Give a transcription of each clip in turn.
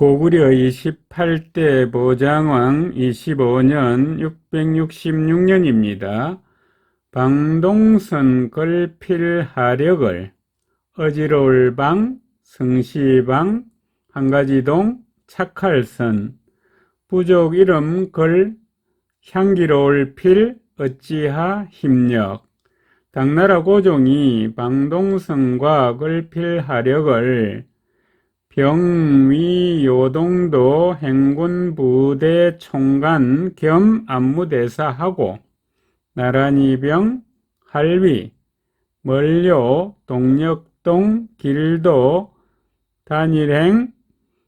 고구려 28대 보장왕 25년 666년입니다. 방동선 걸필 하력을 어지러울 방, 성시방, 한가지동, 착할선, 부족 이름 걸, 향기로울 필, 어찌하 힘력. 당나라 고종이 방동선과 걸필 하력을 병위 요동도 행군 부대 총관 겸 안무대사하고 나란히병 할위 멀료 동력동 길도 단일행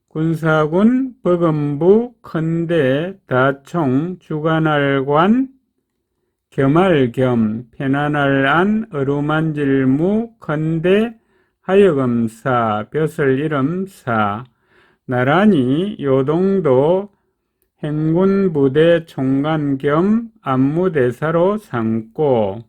군사군 버금부 큰대 다총 주관할관 겸할 겸 편안할 안 어루만질무 컨대 하여금 사 벼슬 이름 사 나란히 요동도 행군부대 총관 겸 안무대사로 삼고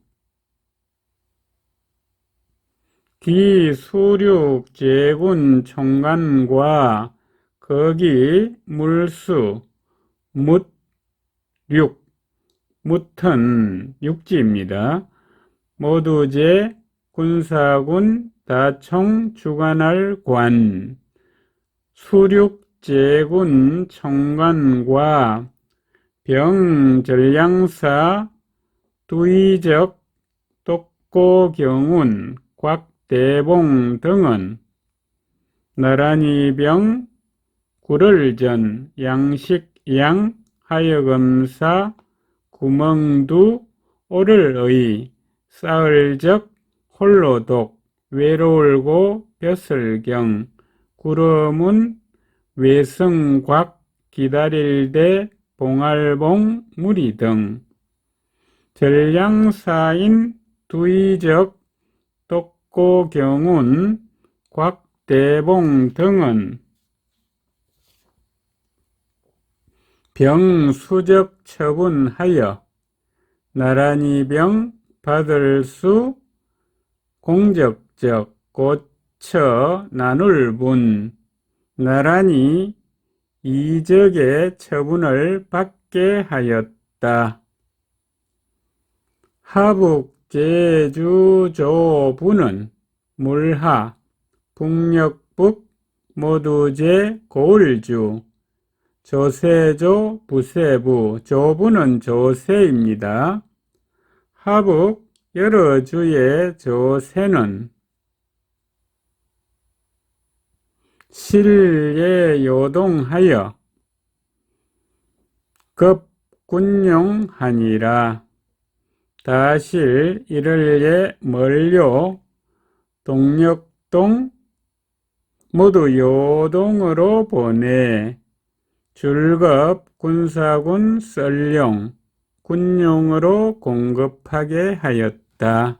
기수륙 제군 총관과 거기 물수 묻륙 묻은 육지입니다. 모두 제 군사군 다총 주관할 관 수륙제군 총관과 병전량사 두이적 독고경운 곽대봉 등은 나란히 병 구를전 양식양 하여금사 구멍두 오를의 싸을적 홀로독 외로울고 벼슬경 구름은 외성곽 기다릴대 봉알봉 무리 등. 전량사인 두이적 독고경운 곽대봉 등은 병수적 처분하여 나란히 병 받을 수 공적적 고처 나눌 분 나란히 이적의 처분을 받게 하였다. 하북 제주조부는 물하 북녘북 모두제 고을주 조세조 부세부 조부는 조세입니다. 하북 여러 주의 조세는 실예 요동하여 급군용하니라. 다실 이를예 멀료 동력동 모두 요동으로 보내 줄급 군사군 썰용 군용으로 공급하게 하였다. да,